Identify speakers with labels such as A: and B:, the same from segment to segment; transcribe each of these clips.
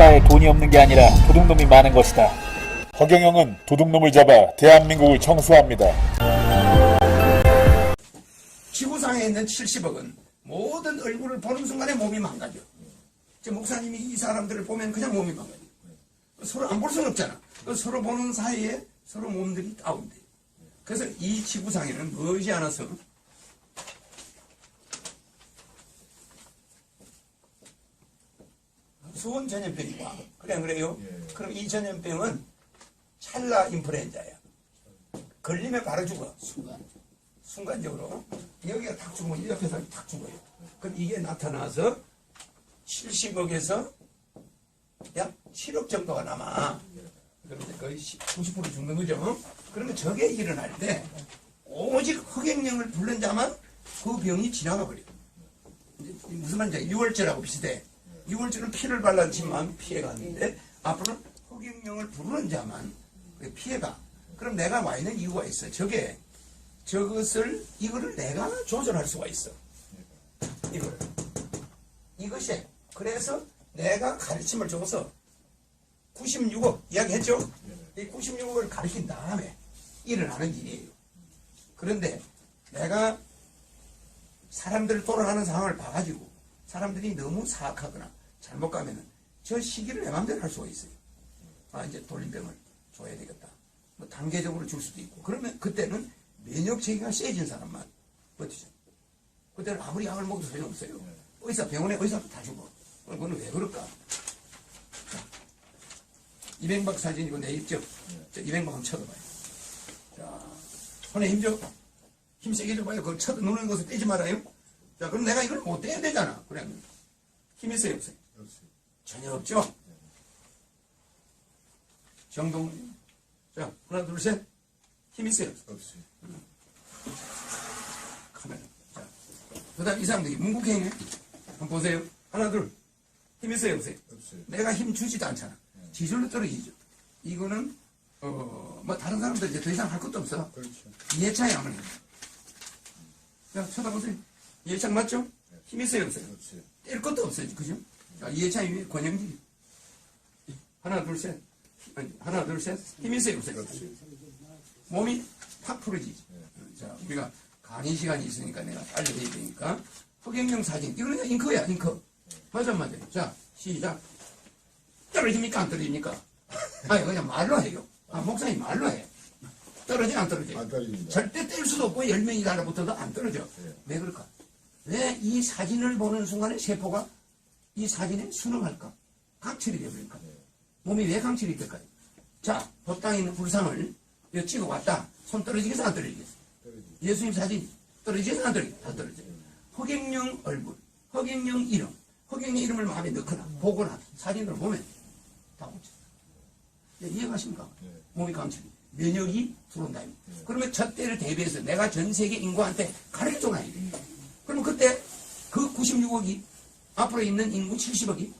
A: 국가에 돈이 없는 게 아니라 도둑놈이 많은 것이다. 허경영은 도둑놈을 잡아 대한민국을 청소합니다.
B: 지구상에 있는 70억은 모든 얼굴을 보는 순간에 몸이 망가져. 저 목사님이 이 사람들을 보면 그냥 몸이 망가져. 서로 안 볼 수는 없잖아. 그 서로 보는 사이에 서로 몸들이 다운돼. 그래서 이 지구상에는 머지않아서 수원 전염병이 와. 그래 안 그래요? 그럼 이 전염병은 찰나 인플루엔자야. 걸리면 바로 죽어. 순간. 순간적으로 여기가 탁 죽으면 이 옆에서 탁 죽어요. 그럼 이게 나타나서 70억에서 약 7억 정도가 남아. 그런데 거의 90% 죽는 거죠. 그러면 저게 일어날 때 오직 흑행령을 부른 자만 그 병이 지나가 버려. 이제 무슨 말인지 유월절하고 비슷해. 유월절은 피를 발라치면 피해가 있는데 앞으로는 흑행령을 부르는 자만 그 피해가. 그럼 내가 와 있는 이유가 있어. 저게 저것을 이거를 내가 조절할 수가 있어. 이걸 이것이 그래서 내가 가르침을 줘서 96억 이야기했죠. 이 96억을 가르친 다음에 일어나는 일이에요. 그런데 내가 사람들 돌아가는 상황을 봐가지고 사람들이 너무 사악하거나 잘못 가면은 저 시기를 내 마음대로 할 수가 있어요. 아 이제 돌림병을 줘야 되겠다. 뭐 단계적으로 줄 수도 있고 그러면 그때는 면역 체계가 세진 사람만 버티죠. 그때는 아무리 약을 먹어도 소용없어요. 의사 병원에 의사도 다 죽어. 그거는 왜 그럴까? 자, 이명박 사진이고 내 입죠. 자, 이명박 한번 쳐다봐요. 자, 손에 힘줘. 힘 세게 줘봐요. 그걸 쳐도 누는 것을 떼지 말아요. 자, 그럼 내가 이걸 못 떼야 되잖아. 그래. 힘 있어요, 없어요? 전혀 없죠? 정동, 자, 하나, 둘, 셋. 힘 있어요?
C: 없어요.
B: 카메라. 자, 그 다음 이 사람들이 문국행위. 한번 보세요. 하나, 둘. 힘 있어요, 없어요?
C: 없어요.
B: 내가 힘 주지도 않잖아. 지절로 떨어지죠. 이거는, 어, 뭐 다른 사람들 이제 더 이상 할 것도 없어.
C: 그렇죠.
B: 이해차이 아무리. 자, 쳐다보세요. 이해창 맞죠? 힘 있어요, 없어요?
C: 없어요.
B: 뗄 것도 없어요, 그죠? 자, 이해차이 위에 권영진. 하나, 둘, 셋. 아니, 하나, 둘, 셋. 힘 있어요, 없어요? 몸이 팍 풀어지지. 자, 우리가 강의 시간이 있으니까 내가 알려드려야 되니까. 허경영 사진. 이거는 잉크야, 잉크. 맞아, 맞아. 자, 시작. 떨어집니까, 안 떨어집니까? 아니, 그냥 말로 해요. 아, 목사님 말로 해. 떨어지, 안 떨어지?
C: 안 떨어집니다.
B: 절대 뗄 수도 없고, 열 명이 달라붙어도 안 떨어져.
C: 네.
B: 왜 그럴까? 왜 이 사진을 보는 순간에 세포가 이 사진에 순응할까? 강철이 되버릴까? 몸이 왜 강철이 될까요? 자, 법당에 있는 불상을 여기 찍어 왔다. 손 떨어지겠어, 안 떨어지겠어? 예수님 사진 떨어지겠어, 안 떨어지겠어? 다 떨어져. 허경영 얼굴, 허경영 이름, 허경영 이름을 마음에 넣거나 보거나 사진을 보면 다 오죠. 네, 이해가십니까?
C: 네.
B: 몸이 강철이. 면역이 들어온다. 그러면 저 때를 대비해서 내가 전 세계 인구한테 가르쳐줘놔야 돼. 그러면 그때 그 96억이 앞으로 있는 인구 70억이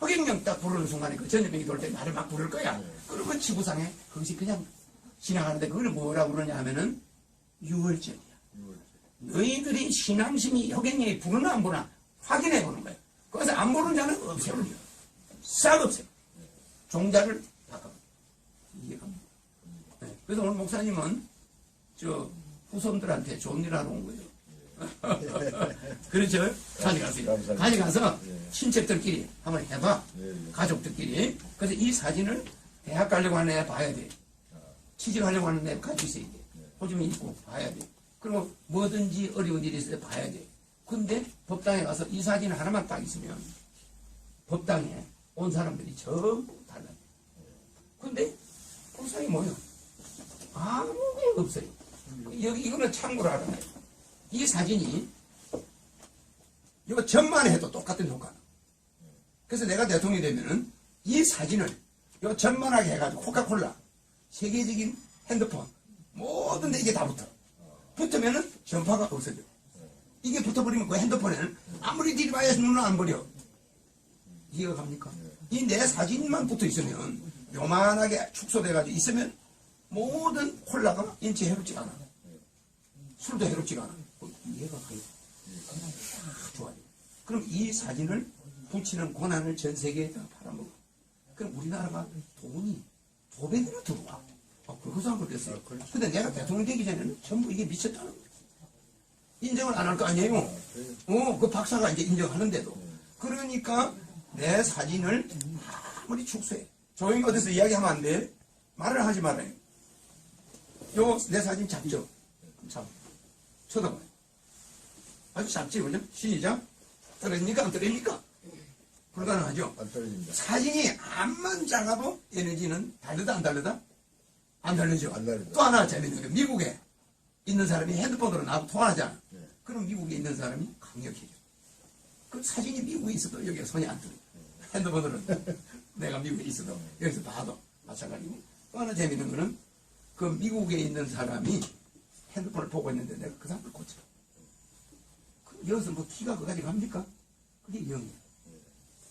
B: 허경영 딱 부르는 순간에 그 전염병이 돌 때 나를 막 부를 거야. 그러면 지구상에 그것이 그냥 지나가는데 그걸 뭐라고 그러냐 하면은 유월절이야.
C: 유월절.
B: 너희들이 신앙심이 허경영이 부르나 안 부르나 확인해 보는 거야. 그래서 안 부르는 자는 없애버려. 싹 없애. 종자를 바꿔. 이해가 네. 그래서 오늘 목사님은 저 후손들한테 좋은 일 하러 온 거예요. 그렇죠? 가져가세요.
C: 감사합니다.
B: 가져가서
C: 예.
B: 친척들끼리 한번 해봐.
C: 예, 예.
B: 가족들끼리. 그래서 이 사진을 대학 가려고 하는 애 봐야 돼. 취직하려고 하는 애 가지고 있어야 돼. 호주민 있고 봐야 돼. 그리고 뭐든지 어려운 일이 있을 때 봐야 돼. 근데 법당에 가서 이 사진 하나만 딱 있으면 법당에 온 사람들이 전부 달라요. 근데 불상이 뭐야? 아무 게 없어요. 여기 이거는 참고로 알아요. 이 사진이 이거 전만 해도 똑같은 효과. 그래서 내가 대통령이 되면은 이 사진을 이거 전만하게 해가지고 코카콜라 세계적인 핸드폰 모든 데 이게 다 붙어. 붙으면은 전파가 없어져. 이게 붙어버리면 그 핸드폰에는 아무리 디바이스 눈을 안 버려. 이해가 갑니까? 이 내 사진만 붙어 있으면 요만하게 축소돼가지고 있으면 모든 콜라가 인체에 해롭지가 않아. 술도 해롭지가 않아. 어, 이해가 가요. 아, 좋아요. 그럼 이 사진을 붙이는 권한을 전 세계에 다 팔아먹어. 그럼 우리나라가 돈이 두 배로 들어와. 아, 그것도 한번 됐어요. 근데 내가 대통령 되기 전에는 전부 이게 미쳤다는 거예요. 인정을 안 할 거 아니에요. 어, 그 박사가 이제 인정하는데도. 그러니까 내 사진을 아무리 축소해. 조용히 어디서 이야기하면 안 돼. 말을 하지 말아요. 요 내 사진 잡죠? 잡. 쳐다봐요. 아주 잡지, 그죠? 시작. 떨어집니까? 안 떨어집니까? 불가능하죠?
C: 안 떨어집니다.
B: 사진이 암만 작아도 에너지는 다르다 안 다르다? 안 다르죠.
C: 안 다르죠.
B: 또 하나 재밌는 게 미국에 있는 사람이 핸드폰으로 나하고 통화하잖아.
C: 네.
B: 그럼 미국에 있는 사람이 강력해져. 그 사진이 미국에 있어도 여기가 손이 안 들어. 핸드폰으로 내가 미국에 있어도 여기서 봐도 마찬가지고 또 하나 재밌는 거는 그 미국에 있는 사람이 핸드폰을 보고 있는데 내가 그 사람을 고쳐. 그 여기서 뭐 키가 그까지 갑니까? 그게 0이야.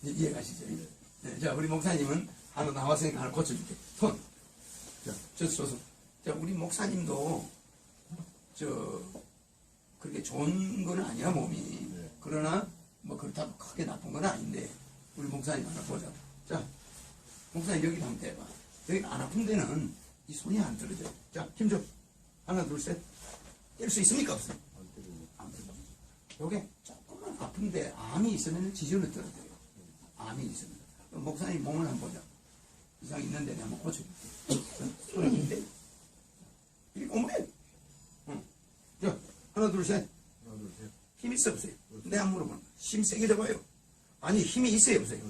B: 이제 이해가시죠? 네, 자, 우리 목사님은 하나 나왔으니까 하나 고쳐줄게. 손. 자, 저, 저, 손. 자, 우리 목사님도, 저, 그렇게 좋은 건 아니야, 몸이. 그러나, 뭐, 그렇다고 크게 나쁜 건 아닌데, 우리 목사님 하나 보자. 자, 목사님 여기 한번 대봐. 여기 안 아픈 데는 이 손이 안 떨어져. 자, 힘 줘. 하나, 둘, 셋. 뗄 수 있습니까? 없어요? 요게 조금만 아픈데, 암이 있으면 지전을 떨어져요. 암이 있습니다. 그럼 목사님 몸을 한번 보자. 이상 있는데 내가 한번 고쳐볼게. 손인데 어머니. 응. 자, 하나, 둘, 셋.
C: 하나, 둘, 셋.
B: 힘 있어 없어요? 내가 물어보는 거야. 힘 세게 잡아요. 아니, 힘이 있어요 없어요?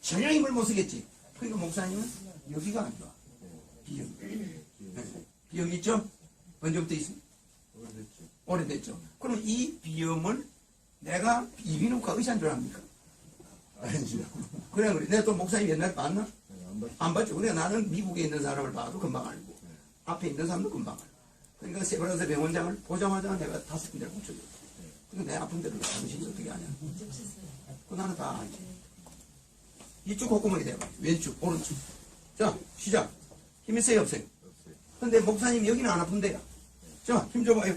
B: 전혀 힘을 못 쓰겠지. 그러니까 목사님은 여기가 안 좋아. 네. 비염 있죠? 언제부터 있습니까?
C: 오래됐죠.
B: 그럼 이 비염을 내가 이비인후과 의사인 줄 압니까?
C: 아니죠.
B: 그래, 그래. 내가 또 목사님 옛날에 봤나?
C: 네, 안 봤죠.
B: 안 봤죠. 그래 나는 미국에 있는 사람을 봐도 금방 알고 앞에 있는 사람도 금방 알고. 그러니까 세브란스 병원장을 보자마자 내가 다섯 군데를 고쳐줬어. 그러니까 내 아픈 데를 당신이 어떻게 하냐. 그 나는 다 알지. 이쪽 콧구멍이 대봐. 왼쪽, 오른쪽. 자, 시작. 힘이 세요, 없어요?
C: 없어요.
B: 근데 목사님 여기는 안 아픈데요. 자, 힘 줘봐요.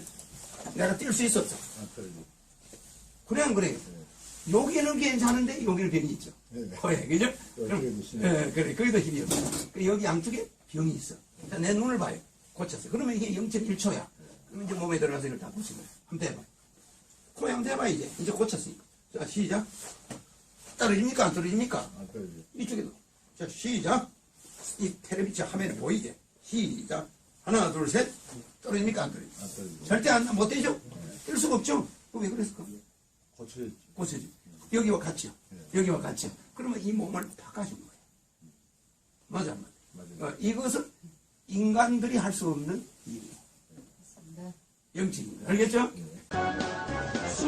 B: 내가 뛸 수 있었어. 그래, 안 그래요? 여기는 괜찮은데 여기는 병이 있죠.
C: 네, 네.
B: 그래, 그죠? 그럼, 예, 그래, 거기도 힘이 없어. 그 여기 양쪽에 병이 있어. 자, 내 눈을 봐요. 고쳤어. 그러면 이게 0.1초야. 그러면 이제 몸에 들어가서 이걸 다 고친 거야. 한번 대봐요. 코 한번 대봐, 이제. 이제 고쳤으니까. 자, 시작. 떨어집니까? 안 떨어집니까?
C: 안 떨어지죠.
B: 이쪽에도. 자, 시작. 이 텔레비전 화면에 보이게. 시작. 하나, 둘, 셋. 떨어집니까? 안 떨어집니까?
C: 안.
B: 절대 안, 못 되죠? 뜰 수가 없죠? 그럼 왜 그랬을까?
C: 고쳐졌죠.
B: 고쳐지. 여기와 같이요. 여기와 같이요. 그러면 이 몸을 바꿔준 거예요. 맞아, 안 맞아?
C: 맞아요.
B: 어, 이것은 인간들이 할 수 없는 일이에요. 거. 알겠죠?
D: 수